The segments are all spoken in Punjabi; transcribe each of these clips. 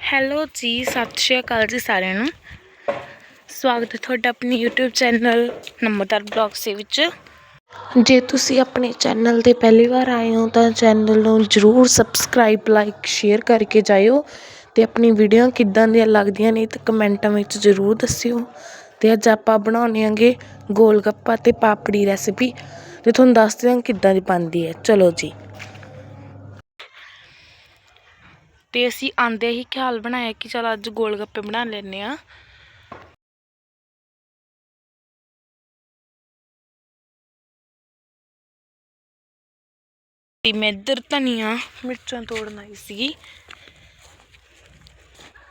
ਹੈਲੋ ਜੀ, ਸਤਿ ਸ਼੍ਰੀ ਅਕਾਲ ਜੀ ਸਾਰਿਆਂ ਨੂੰ। ਸਵਾਗਤ ਹੈ ਤੁਹਾਡਾ ਆਪਣੇ YouTube ਚੈਨਲ ਨੰਬਰਦਾਰ ਬਲੌਗਸ ਦੇ ਵਿੱਚ। ਜੇ ਤੁਸੀਂ ਆਪਣੇ ਚੈਨਲ ਤੇ ਪਹਿਲੀ ਵਾਰ ਆਏ ਹੋ ਤਾਂ ਚੈਨਲ ਨੂੰ ਜਰੂਰ ਸਬਸਕ੍ਰਾਈਬ, ਲਾਈਕ, ਸ਼ੇਅਰ ਕਰਕੇ ਜਾਇਓ। ਤੇ ਆਪਣੀ ਵੀਡੀਓ ਕਿੱਦਾਂ ਦੀਆਂ ਲੱਗਦੀਆਂ ਨੇ ਤਾਂ ਕਮੈਂਟਾਂ ਵਿੱਚ ਜਰੂਰ ਦੱਸਿਓ। ਤੇ ਅੱਜ ਆਪਾਂ ਬਣਾਉਣੇ ਆਂਗੇ ਗੋਲ ਗੱਪਾ ਤੇ ਪਾਪੜੀ ਰੈਸਿਪੀ ਤੇ ਤੁਹਾਨੂੰ ਦੱਸਦੇ ਹਾਂ ਕਿੱਦਾਂ ਦੀ ਬਣਦੀ ਹੈ। ਚਲੋ ਜੀ। ਤੇ ਅਸੀਂ ਆਂਦੇ ਹੀ ਖਿਆਲ ਬਣਾਇਆ ਕਿ ਚਲ ਅੱਜ ਗੋਲ ਗੱਪੇ ਬਣਾ ਲੈਨੇ ਆ ਤੇ ਮੈਂ ਇੱਧਰ ਧਨੀਆ ਮਿਰਚਾਂ ਤੋੜਨ ਆਈ ਸੀਗੀ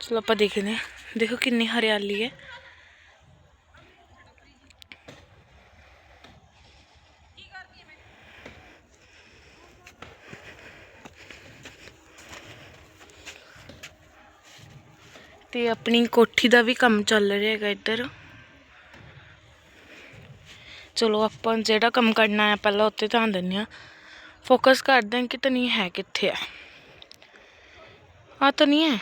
ਚਲੋ ਆਪਾਂ ਦੇਖਦੇ ਹਾਂ ਦੇਖੋ ਕਿੰਨੀ ਹਰਿਆਲੀ ਹੈ ਤੇ ਆਪਣੀ ਕੋਠੀ ਦਾ ਵੀ ਕੰਮ ਚੱਲ ਰਿਹਾ ਹੈਗਾ ਇੱਧਰ। ਚਲੋ, ਆਪਾਂ ਜਿਹੜਾ ਕੰਮ ਕਰਨਾ ਹੈ ਪਹਿਲਾਂ ਉੱਤੇ ਧਿਆਨ ਦਿੰਦੇ ਆ ਫੋਕਸ ਕਰਦੇ ਹਾਂ ਕਿ ਧਨੀਆ ਹੈ ਕਿੱਥੇ ਆ ਆ ਤਾਂ ਹੈ?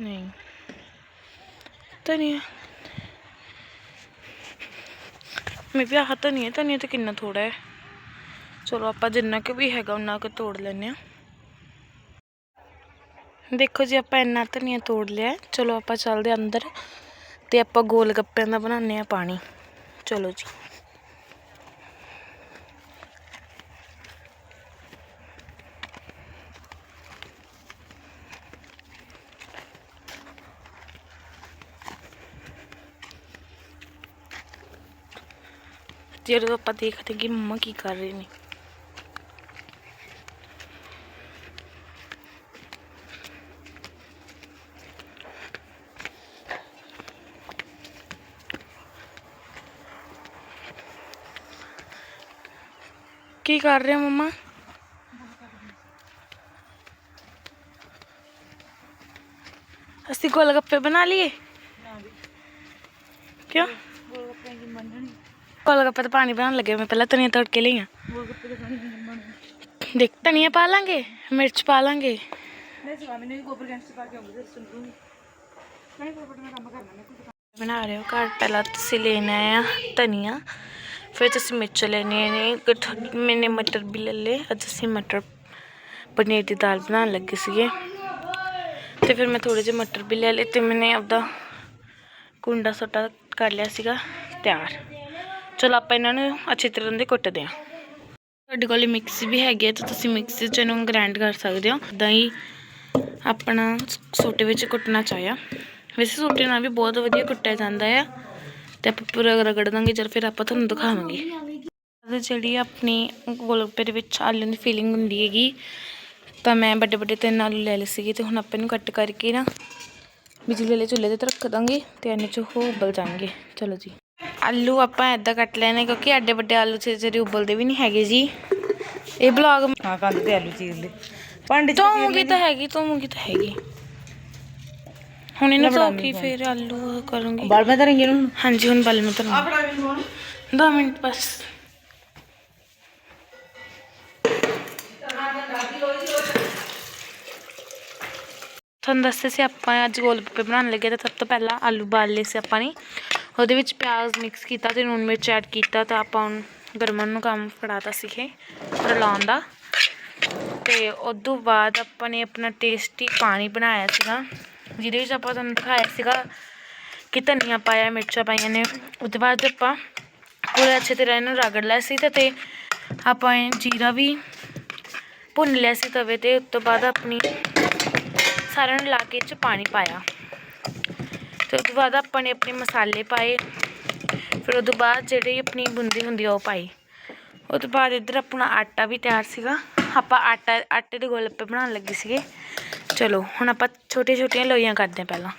ਨਹੀਂ। ਧਨੀਆ ਮੈਂ ਵੀ ਆਹ ਧਨੀਆ ਧਨੀਆ ਤੇ ਕਿੰਨਾ ਥੋੜਾ ਹੈ। ਚਲੋ, ਆਪਾਂ ਜਿੰਨਾ ਕੁ ਵੀ ਹੈਗਾ ਉਹਨਾਂ ਕੁ ਤੋੜ ਲੈਨੇ ਆ ਦੇਖੋ ਜੀ ਆਪਾਂ ਇੰਨਾ ਧਨੀਆ ਤੋੜ ਲਿਆ ਹੈ। ਚਲੋ ਆਪਾਂ ਚੱਲਦੇ ਹਾਂ ਅੰਦਰ ਤੇ ਆਪਾਂ ਗੋਲ ਗੱਪਿਆਂ ਦਾ ਬਣਾਉਂਦੇ ਆ ਪਾਣੀ ਚਲੋ ਜੀ ਜਦੋਂ ਆਪਾਂ ਦੇਖਦੇ ਕਿ ਮੰਮਾ ਕੀ ਕਰ ਰਹੇ ਨੇ ਕੀ ਕਰ ਰਹੇ ਹੋ ਮੰਮਾ ਅਸੀਂ ਗੋਲ ਗੱਪੇ ਬਣਾ ਲਈਏ ਕਿਉਂ ਗੋਲ ਗੱਪੇ ਤਾਂ ਪਾਣੀ ਬਣਾਉਣ ਲੱਗੇ ਮੈਂ ਪਹਿਲਾਂ ਧਨੀਆ ਤੜਕੇ ਲਈ ਆ ਦੇਖ ਧਨੀਆ ਪਾ ਲਾਂਗੇ ਮਿਰਚ ਪਾ ਲਾਂਗੇ ਬਣਾ ਰਹੇ ਹੋ ਘਰ ਪਹਿਲਾਂ ਤੁਸੀਂ ਲੈਣਾ ਆ ਧਨੀਆ ਫਿਰ ਤੁਸੀਂ ਮਿਰਚ ਲੈਣੀ ਨੇ ਗਠ- ਮੈਨੇ ਮਟਰ ਵੀ ਲੈ ਲਏ ਅੱਜ ਅਸੀਂ ਮਟਰ ਪਨੀਰ ਦੀ ਦਾਲ ਬਣਾਉਣ ਲੱਗੇ ਸੀਗੇ ਤੇ ਫਿਰ ਮੈਂ ਥੋੜੇ ਜਿਹੇ ਮਟਰ ਵੀ ਲੈ ਲਏ ਤੇ ਮੈਨੇ ਆਪਦਾ ਕੁੰਡਾ ਸੋਟਾ ਕਰ ਲਿਆ ਸੀਗਾ ਤਿਆਰ ਚਲੋ ਆਪਾਂ ਇਹਨਾਂ ਨੂੰ ਅੱਛੀ ਤਰ੍ਹਾਂ ਦੇ ਕੁੱਟਦੇ ਹਾਂ ਤੁਹਾਡੇ ਕੋਲ ਮਿਕਸੀ ਵੀ ਹੈਗੀ ਹੈ ਤਾਂ ਤੁਸੀਂ ਮਿਕਸੀ 'ਚ ਇਹਨੂੰ ਗ੍ਰਾਈਂਡ ਕਰ ਸਕਦੇ ਹੋ ਇੱਦਾਂ ਹੀ ਆਪਣਾ ਸੋਟੇ ਵਿੱਚ ਕੁੱਟਣਾ ਚਾਹਿਆ ਵੈਸੇ ਸੋਟੇ ਨਾਲ ਵੀ ਬਹੁਤ ਵਧੀਆ ਕੁੱਟਿਆ ਜਾਂਦਾ ਆ ਤੇ ਆਪਾਂ ਪੂਰਾ ਰਗੜ ਦਾਂਗੇ ਜਦ ਫਿਰ ਆਪਾਂ ਤੁਹਾਨੂੰ ਦਿਖਾਵਾਂਗੇ। ਜਿਹੜੀ ਆਪਣੀ ਗੋਲਗੱਪੇ ਦੇ ਵਿੱਚ ਆਲੂ ਦੀ ਫੀਲਿੰਗ ਹੁੰਦੀ ਹੈਗੀ ਤਾਂ ਮੈਂ ਵੱਡੇ ਵੱਡੇ ਤਿੰਨ ਆਲੂ ਲੈ ਲਏ ਸੀਗੇ ਤੇ ਹੁਣ ਆਪਾਂ ਇਹਨੂੰ ਕੱਟ ਕਰਕੇ ਨਾ ਬਿਜਲੀ ਵਾਲੇ ਚੁੱਲ੍ਹੇ ਤੇ ਰੱਖ ਦਾਂਗੇ ਤੇ ਇਹਨੇ ਚ ਉਹ ਉਬਲ ਜਾਣਗੇ। ਚਲੋ ਜੀ। ਆਲੂ ਆਪਾਂ ਐਦਾਂ ਕੱਟ ਲੈਣੇ ਕਿਉਂਕਿ ਐਡੇ ਵੱਡੇ ਆਲੂ ਛੇ ਜਿਹੜੇ ਉਬਲਦੇ ਵੀ ਨਹੀਂ ਹੈਗੇ ਜੀ। ਇਹ ਬਲੌਗ ਹਾਂ ਕੰਦ ਤੇ ਆਲੂ ਚੀਰ ਦੇ ਭਾਂਡੇ ਚ ਧੋਮੂਗੀ ਤਾਂ ਹੈਗੀ ਧੋਮੂਗੀ ਤਾਂ ਹੈਗੀ। ਹੁਣ ਇਹਨੂੰ ਧੋ ਕੇ ਫਿਰ ਆਲੂ ਕਰੂੰਗੀ। ਬਾਲ ਮੈਂ ਧਰਾਂਗੀ ਇਹਨੂੰ ਹਾਂਜੀ ਹੁਣ ਬਲ ਮੈਂ ਤੁਹਾਨੂੰ ਦੋ ਮਿੰਟ ਬਸ। ਤੁਹਾਨੂੰ ਦੱਸਿਆ ਸੀ ਆਪਾਂ ਅੱਜ ਗੋਲ ਗੱਪੇ ਬਣਾਉਣ ਲੱਗੇ ਤਾਂ ਸਭ ਤੋਂ ਪਹਿਲਾਂ ਆਲੂ ਬਾਲ ਲਏ ਸੀ ਆਪਾਂ ਨੇ। ਉਹਦੇ ਵਿੱਚ ਪਿਆਜ਼ ਮਿਕਸ ਕੀਤਾ ਤੇ ਨੂਨ ਮਿਰਚ ਐਡ ਕੀਤਾ ਤਾਂ ਆਪਾਂ ਹੁਣ ਗਰਮਨ ਨੂੰ ਕੰਮ ਫੜਾਤਾ ਸੀਗੇ ਰਲਾਉਣ ਦਾ। ਤੇ ਉਦੋਂ ਬਾਅਦ ਆਪਾਂ ਨੇ ਆਪਣਾ ਟੇਸਟੀ ਪਾਣੀ ਬਣਾਇਆ ਸੀਗਾ। ਜਿਹਦੇ ਵਿੱਚ ਆਪਾਂ ਤੁਹਾਨੂੰ ਦਿਖਾਇਆ ਸੀਗਾ ਕਿ ਧਨੀਆ ਪਾਇਆ, ਮਿਰਚਾਂ ਪਾਈਆਂ ਨੇ। ਉਹਦੇ ਬਾਅਦ ਆਪਾਂ ਪੂਰੇ ਅੱਛੇ ਤਰ੍ਹਾਂ ਇਹਨੂੰ ਰਗੜ ਲਿਆ ਸੀ ਤੇ ਆਪਾਂ ਇਹ ਜੀਰਾ ਵੀ ਭੁੰਨ ਲਿਆ ਸੀ ਤਵੇ ਤੇ। ਉਸ ਤੋਂ ਬਾਅਦ ਆਪਣੀ ਸਾਰਿਆਂ ਨੂੰ ਲਾ ਕੇ 'ਚ ਪਾਣੀ ਪਾਇਆ। ਤੇ ਉਸ ਤੋਂ ਬਾਅਦ ਆਪਾਂ ਨੇ ਆਪਣੇ ਮਸਾਲੇ ਪਾਏ। ਫਿਰ ਉਸ ਤੋਂ ਬਾਅਦ ਜਿਹੜੀ ਆਪਣੀ ਬੁੰਦੀ ਹੁੰਦੀ ਆ ਉਹ ਪਾਈ। ਉਹ ਤੋਂ ਬਾਅਦ ਇੱਧਰ ਆਪਣਾ ਆਟਾ ਵੀ ਤਿਆਰ ਸੀਗਾ। ਆਪਾਂ ਆਟਾ ਆਟੇ ਦੇ ਗੋਲ ਗੋਲਗੱਪੇ ਬਣਾਉਣ ਲੱਗੇ ਸੀਗੇ। ਚਲੋ, ਹੁਣ ਆਪਾਂ ਛੋਟੀਆਂ ਛੋਟੀਆਂ ਲੋਈਆਂ ਕਰਦੇ ਹਾਂ ਪਹਿਲਾਂ।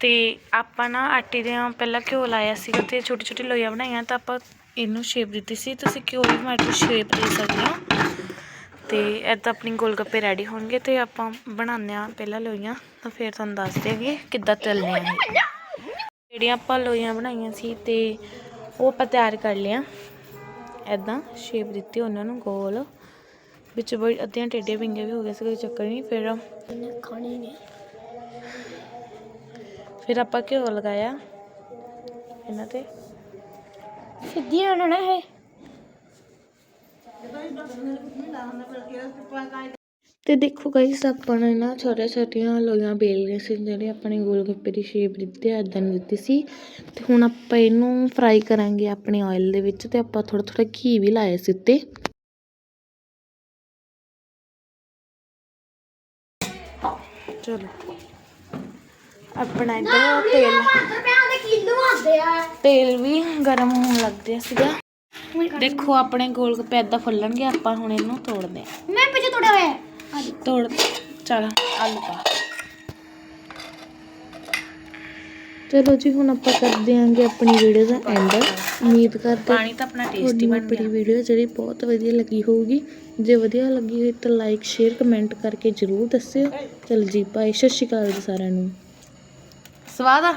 ਤੇ ਆਪਾਂ ਨਾ ਆਟੇ ਦੇ ਪਹਿਲਾਂ ਘਿਓ ਲਾਇਆ ਸੀਗਾ ਤੇ ਛੋਟੀ ਛੋਟੀ ਲੋਈਆਂ ਬਣਾਈਆਂ ਤਾਂ ਆਪਾਂ ਇਹਨੂੰ ਸ਼ੇਪ ਦਿੱਤੀ ਸੀ। ਤੁਸੀਂ ਘਿਓ ਵੀ ਮਾੜੀ ਸ਼ੇਪ ਦੇ ਸਕਦੇ ਹੋ। ਤੇ ਇੱਦਾਂ ਆਪਣੀ ਗੋਲ ਗੱਪੇ ਰੈਡੀ ਹੋਣਗੇ ਤੇ ਆਪਾਂ ਬਣਾਉਂਦੇ ਹਾਂ ਪਹਿਲਾਂ ਲੋਈਆਂ। ਤਾਂ ਫਿਰ ਤੁਹਾਨੂੰ ਦੱਸਦੇ ਹਾਂ ਕਿ ਕਿੱਦਾਂ ਤਲਨੇ ਆ ਜਿਹੜੀਆਂ ਆਪਾਂ ਲੋਈਆਂ ਬਣਾਈਆਂ ਸੀ ਤੇ ਉਹ ਆਪਾਂ ਤਿਆਰ ਕਰ ਲਿਆ ਐਦਾਂ ਸ਼ੇਪ ਦਿੱਤੀ ਉਹਨਾਂ ਨੂੰ ਗੋਲ। ਵਿੱਚ ਬੜੀ ਅੱਧੀਆਂ ਟੇਢੀਆਂ ਪਿੰਗੀਆਂ ਵੀ ਹੋ ਗਈਆਂ ਸੀ ਕੋਈ ਚੱਕਰ ਨਹੀਂ ਫਿਰ ਖਾਣੀ ਫਿਰ ਆਪਾਂ ਘਿਓ ਲਗਾਇਆ ਇਹਨਾਂ ਤੇ। ਸਿੱਧੀਆਂ ਨਾ ਇਹ। ਤੇ ਦੇਖੋ ਗਾਇਸ ਆਪਾਂ ਨੇ ਨਾ ਛੋਟੇ ਛੋਟੀਆਂ ਲੋਈਆਂ ਬੇਲ ਲਏ ਸੀ ਜਿਹੜੇ ਆਪਣੇ ਗੋਲ ਗੱਪੇ ਦੀ ਸ਼ੇਪ ਦਿੱਤੀ ਆ ਇਦਾਂ ਦਿੱਤੀ ਸੀ। ਤੇ ਹੁਣ ਆਪਾਂ ਇਹਨੂੰ ਫਰਾਈ ਕਰਾਂਗੇ ਆਪਣੇ ਆਇਲ ਦੇ ਵਿੱਚ ਤੇ ਆਪਾਂ ਥੋੜਾ ਥੋੜਾ ਘੀ ਵੀ ਲਾਇਆ ਸੀ ਉੱਤੇ। ਚਲੋ। ਆਪਣਾ ਇੱਧਰ ਤੇਲ। ਆ? ਤੇਲ ਵੀ ਗਰਮ ਹੋਣ ਲੱਗ ਗਿਆ ਸੀਗਾ। ਦੇਖੋ ਆਪਣੇ ਗੋਲ ਗੱਪੇ ਏਦਾਂ ਫੁੱਲਣਗੇ ਆਪਾਂ ਹੁਣ ਇਹਨੂੰ ਤੋੜਦੇ ਹਾਂ ਮੈਂ ਪਿੱਛੇ ਤੋੜਿਆ ਹੋਇਆ ਤੋੜ ਚਲ ਆਲੂ ਪਾ। ਚਲੋ ਜੀ ਹੁਣ ਆਪਾਂ ਕਰ ਦਿਆਂਗੇ ਆਪਣੀ ਵੀਡੀਓ ਦਾ ਐਂਡ ਉਮੀਦ ਕਰਦੇ ਪਾਣੀ ਤਾਂ ਆਪਣਾ ਟੇਸਟੀ ਬਣ ਗਿਆ। ਵੀਡੀਓ ਜਿਹੜੀ ਬਹੁਤ ਵਧੀਆ ਲੱਗੀ ਹੋਊਗੀ। ਜੇ ਵਧੀਆ ਲੱਗੀ ਹੋਈ ਤਾਂ ਲਾਈਕ ਸ਼ੇਅਰ ਕਮੈਂਟ ਕਰਕੇ ਜਰੂਰ ਦੱਸਿਓ। ਚਲ ਜੀ ਬਾਏ ਸਤਿ ਸ਼੍ਰੀ ਅਕਾਲ ਜੀ ਸਾਰਿਆਂ ਨੂੰ। ਸਵਾਦ ਆ?